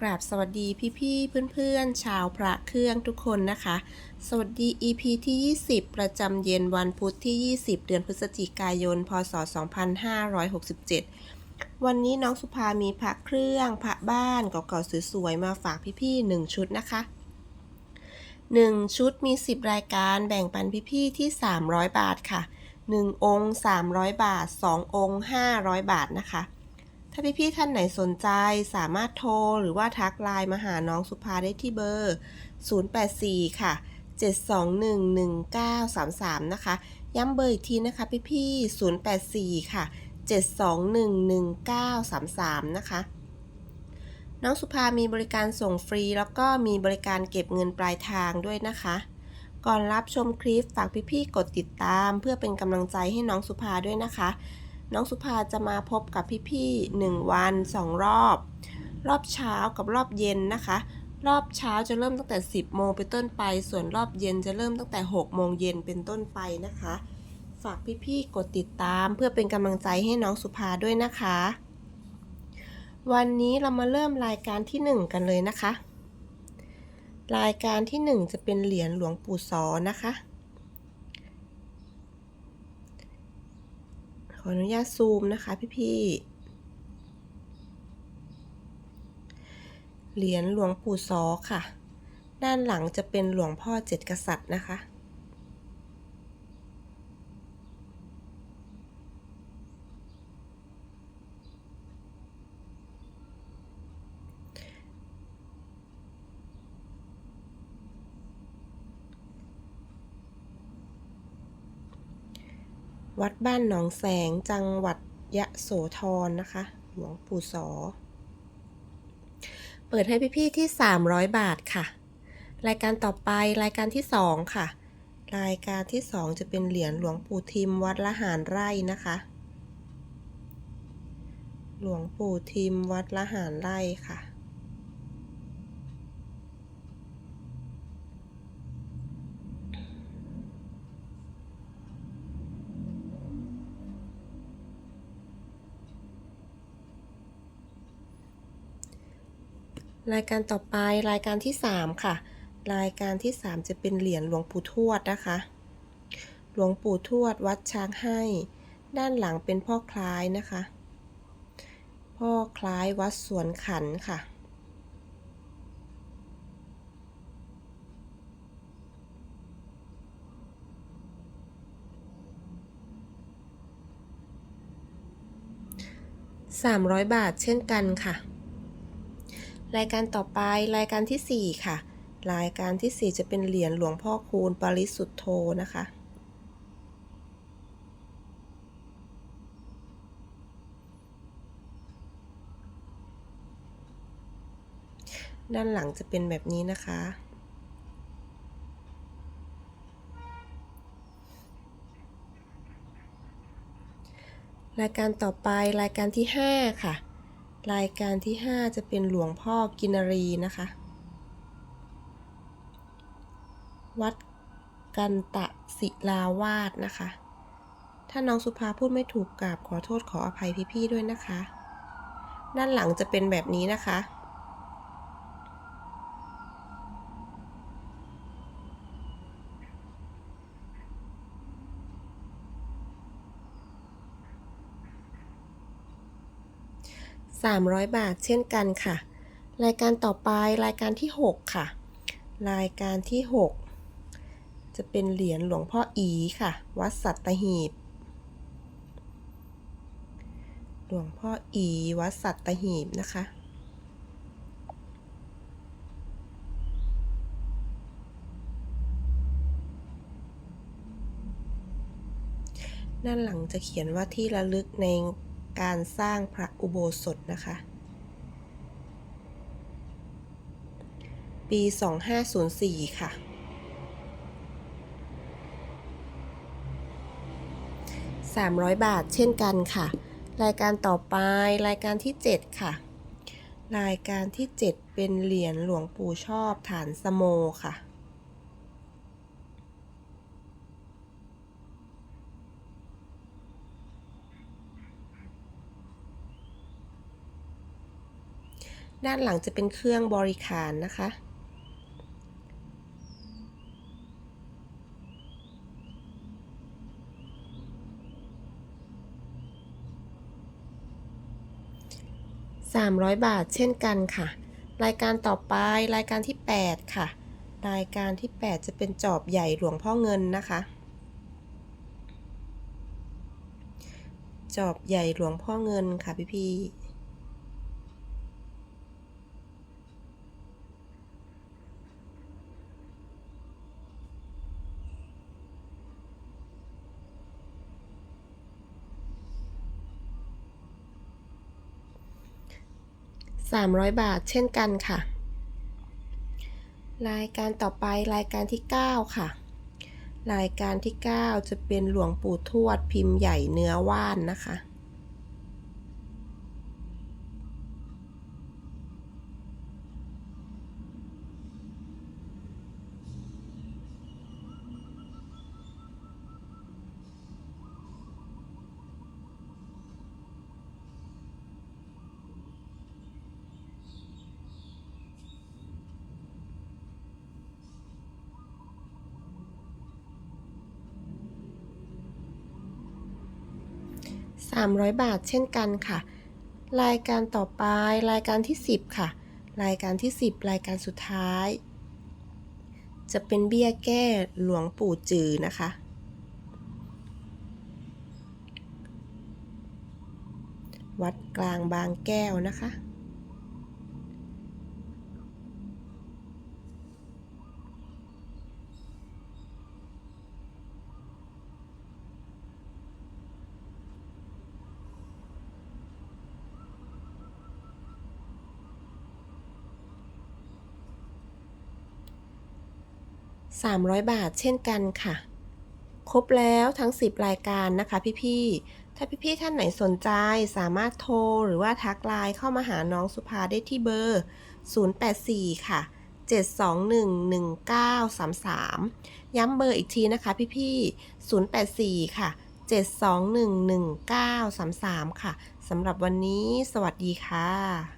กราบสวัสดีพี่ๆเพื่อนๆ ชาวพระเครื่องทุกคนนะคะ สวัสดี EP ที่ 20 ประจำเย็นวันพุธที่ 20 เดือนพฤศจิกายน พศ 2567 วันนี้น้องสุภามีพระเครื่องพระบ้านเก่าๆสวยๆมาฝากพี่ๆ1ชุดนะคะ 1 ชุดมี 10 รายการแบ่งปันพี่ๆที่ 300 บาทค่ะ 1 องค์ 300 บาท 2 องค์ 500 บาทนะคะ ถ้าพี่ๆท่านไหนสนใจสามารถโทรหรือว่าทักไลน์มาหาน้องสุภาได้ที่เบอร์ 084 ค่ะ 7211933 นะคะ ย้ำเบอร์อีกทีนะคะพี่ๆ084 ค่ะ 7211933 นะคะน้องสุภามีบริการส่งฟรี แล้วก็มีบริการเก็บเงินปลายทางด้วยนะคะ ก่อนรับชมคลิปฝากพี่ๆกดติดตาม เพื่อเป็นกำลังใจให้น้องสุภาด้วยนะคะ น้องสุภาจะมาพบกับพี่ๆ1วัน 2 รอบ รอบเช้ากับรอบเย็นนะคะ รอบเช้าจะเริ่มตั้งแต่ 10 โมงเป็นต้นไป ส่วนรอบเย็นจะเริ่มตั้งแต่ 6 โมงเย็นเป็นต้นไปนะคะ ฝากพี่ๆกดติดตามเพื่อเป็นกำลังใจให้น้องสุภาด้วยนะคะ วันนี้เรามาเริ่มรายการที่ 1 กันเลยนะคะ รายการที่ 1 จะเป็นเหรียญหลวงปู่สอนะคะ ออนุญาตซูมนะคะพี่ๆ เหรียญหลวงปู่ซอค่ะ ด้านหลังจะเป็นหลวงพ่อเจ็ดกษัตริย์นะคะ วัดบ้านหนองแสงจังหวัดยะโสธรนะคะ หลวงปู่สอ เปิดให้พี่ๆที่ 300 บาทค่ะ รายการต่อไปรายการที่ 2 ค่ะ รายการที่ 2 จะเป็นเหรียญหลวงปู่ทิมวัดละหารไร่นะคะ หลวงปู่ทิมวัดละหารไร่ค่ะ รายการต่อไปรายการที่ 3 ค่ะ รายการที่ 3 จะเป็นเหรียญหลวงปู่ทวดนะคะ หลวงปู่ทวดวัดช้างให้ ด้านหลังเป็นพ่อคล้ายนะคะ พ่อคล้ายวัดสวนขันค่ะ 300 บาทเช่นกันค่ะ รายการต่อไปรายการที่ 4 ค่ะ รายการที่ 4 จะเป็นเหรียญหลวงพ่อคูณปริสุทธโธนะคะ ด้านหลังจะเป็นแบบนี้นะคะรายการต่อไปรายการที่ 5 ค่ะ รายการที่ 5 จะเป็นหลวงพ่อกินรีนะคะ วัดกันตะศิลาวาดนะคะ ถ้าน้องสุภาพูดไม่ถูกกราบขอโทษขออภัยพี่ๆด้วยนะคะ ด้านหลังจะเป็นแบบนี้นะคะ 300 บาทเช่นกันค่ะ รายการต่อไปรายการที่ 6 ค่ะ รายการที่ 6 จะเป็นเหรียญหลวงพ่ออีค่ะ วัดสัตหีบ หลวงพ่ออีวัดสัตหีบนะคะด้านหลังจะเขียนว่าที่ระลึกใน การสร้างพระอุโบสถนะคะ ปี 2504 ค่ะ 300 บาทเช่นกันค่ะ รายการต่อไปรายการที่ 7 ค่ะ รายการที่ 7 เป็นเหรียญหลวงปู่ชอบฐานสโมค่ะ ด้านหลังจะเป็นเครื่องบริการนะคะ 300 บาทเช่นกันค่ะ รายการต่อไปรายการที่ 8 ค่ะ รายการที่ 8 จะเป็นจอบใหญ่หลวงพ่อเงินนะคะ จอบใหญ่หลวงพ่อเงินค่ะพี่พี่ 300 บาทเช่นกันค่ะ รายการต่อไปรายการที่ 9 ค่ะ รายการที่ 9 จะเป็นหลวงปู่ทวดพิมพ์ใหญ่เนื้อว่านนะคะ 300 บาทเช่นกันค่ะ รายการต่อไปรายการที่ 10 ค่ะ รายการที่ 10 รายการสุดท้าย จะเป็นเบี้ยแก้หลวงปู่จือนะคะ วัดกลางบางแก้วนะคะ 300 บาทเช่นกันค่ะ ครบแล้วทั้ง 10 รายการนะคะพี่ๆ ถ้าพี่ๆ ท่านไหนสนใจสามารถโทรหรือว่าทักไลน์เข้ามาหาน้องสุภาได้ที่เบอร์ 084 ค่ะ 7211933 ย้ำเบอร์อีกทีนะคะพี่ๆ 084 ค่ะ 7211933 ค่ะสำหรับวันนี้สวัสดีค่ะ